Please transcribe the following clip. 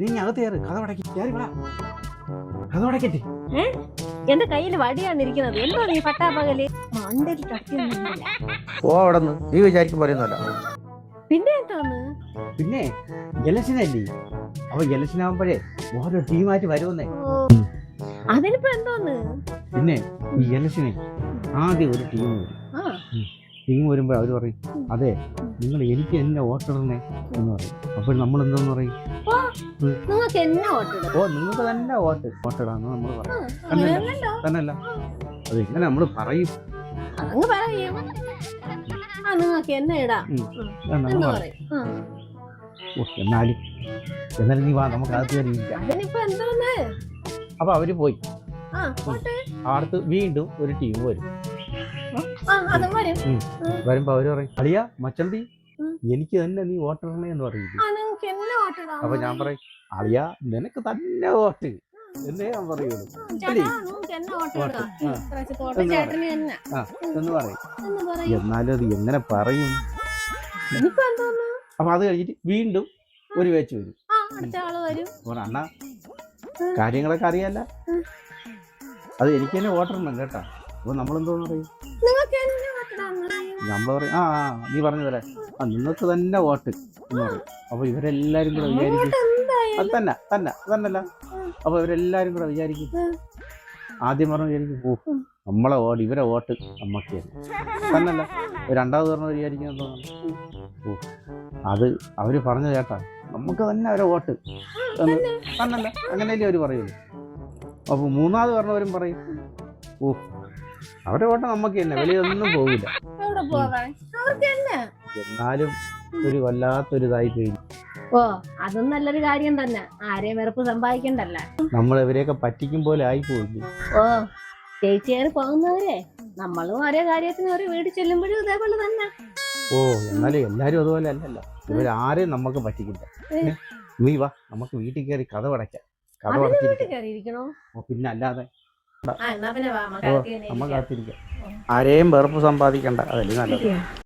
നീ അകത്ത് കയറ്. കഥ അടക്കി കയറി വാ. കഥ അടക്കട്ടെ ഏ? എന്റെ കയ്യിൽ വടിയാണ് ഇരിക്കുന്നത്. എന്തോ നീ പട്ടാപകൽ? മണ്ടയിൽ ഓ അവിടെ നീ വിചാരിക്കും പോലെയൊന്നുമല്ല. പിന്നെ എന്താന്ന് പിന്നെ ജലസിനല്ലേ? അപ്പൊ ജലസിനാകുമ്പോഴേ ഓരോ ടീമായിട്ട് വരുമെന്നേ. അതിനിപ്പോ എന്തോന്ന് പിന്നെ ഈ ജലസിനെ ആദ്യം ഒരു ടീം വരും ടീം വരുമ്പോൾ അവർ പറയും അതെ നിങ്ങൾ എനിക്ക് എന്നെ ഓട്ടിടണേ എന്ന് പറയും. അപ്പോൾ നമ്മൾ എന്തെന്ന് പറയും? ഓ നിങ്ങൾക്ക് തന്നെ ഓട്ട് ഓട്ടിടാന്ന് നമ്മൾ പറയും. തന്നെയല്ല അത് എങ്ങനെ നമ്മൾ പറയും. എന്നാലും എന്നാലും നീ വാ നമുക്ക് അകത്ത് കയറി ഇരിക്കാം. അതിനിപ്പോ എന്തോന്ന്? അപ്പൊ അവർ പോയി. അടുത്ത് വീണ്ടും ഒരു ടീം അതും വരും. വരുമ്പോ അവർ പറയും അളിയ മച്ചമ്പി ഉം. എനിക്ക് തന്നെ നീ വോട്ടിടണേ എന്ന് പറയും അപ്പൊ ഞാൻ പറയും. അളിയ നിനക്ക് തന്നെ വോട്ട്. എന്നേ ഞാൻ പറയുള്ളൂ. എന്നെ പറയും. എന്നാലും അത് എങ്ങനെ പറയും? അപ്പൊ അത് കഴിഞ്ഞിട്ട് വീണ്ടും ഒരു വേച്ച് വരും. അണ്ണ കാര്യങ്ങളൊക്കെ അറിയാല്ല? അത് എനിക്ക് തന്നെ വോട്ടിടണം കേട്ടാ. അപ്പൊ നമ്മളെന്തോന്ന് പറയും? നമ്മൾ പറയും ആ നീ പറഞ്ഞു തരാം ആ നിങ്ങൾക്ക് തന്നെ വോട്ട് എന്ന് പറയും. അപ്പൊ ഇവരെല്ലാരും കൂടെ വിചാരിക്കും. അത് തന്നെ തന്നെ തന്നല്ല അപ്പൊ ഇവരെല്ലാരും കൂടെ വിചാരിക്കും. ആദ്യം പറഞ്ഞു വിചാരിക്കും ഓ. നമ്മളെ വോട്ട് ഇവരെ വോട്ട് നമ്മക്ക് തന്നല്ല രണ്ടാമത് പറഞ്ഞു വിചാരിക്കും എന്താണ്? ഓ അത് അവർ പറഞ്ഞു കേട്ടാ. നമുക്ക് തന്നെ അവരെ വോട്ട് എന്ന് തന്നല്ല അങ്ങനെയല്ലേ അവർ പറയുള്ളൂ. അപ്പൊ മൂന്നാമത് പറഞ്ഞവരും പറയും ഓ അവരെ ഓട്ടം നമുക്ക് തന്നെ വെളിയൊന്നും പോകില്ല എന്നാലും ഒരു വല്ലാത്തൊരു ഇതായി കഴിഞ്ഞു. ഓ അതും നല്ലൊരു കാര്യം തന്നെ. ആരെയും വെറുപ്പ് സമ്പാദിക്കണ്ടല്ല. നമ്മൾ ഇവരെയൊക്കെ പറ്റിക്കും പോലെ ആയി പോയില്ലേ ഓ ചേച്ചിയേറി പോകുന്നവരെ നമ്മളും ഓരോ കാര്യത്തിന് ഒരു വീട് ചെല്ലുമ്പോഴും ഇതേപോലെ തന്നെ. ഓ എന്നാലും എല്ലാരും അതുപോലെ അല്ലല്ലോ. ഇവരാരെയും നമുക്ക് പറ്റിക്കില്ല. നീ വാ നമുക്ക് വീട്ടിൽ കയറി കഥ അടയ്ക്കാം കഥ ഓ, പിന്നെ അല്ലാതെ നമ്മൾ കാത്തിരിക്കാം. ആരെയും വെറുപ്പ് സമ്പാദിക്കണ്ട അതല്ലേ നല്ലത്.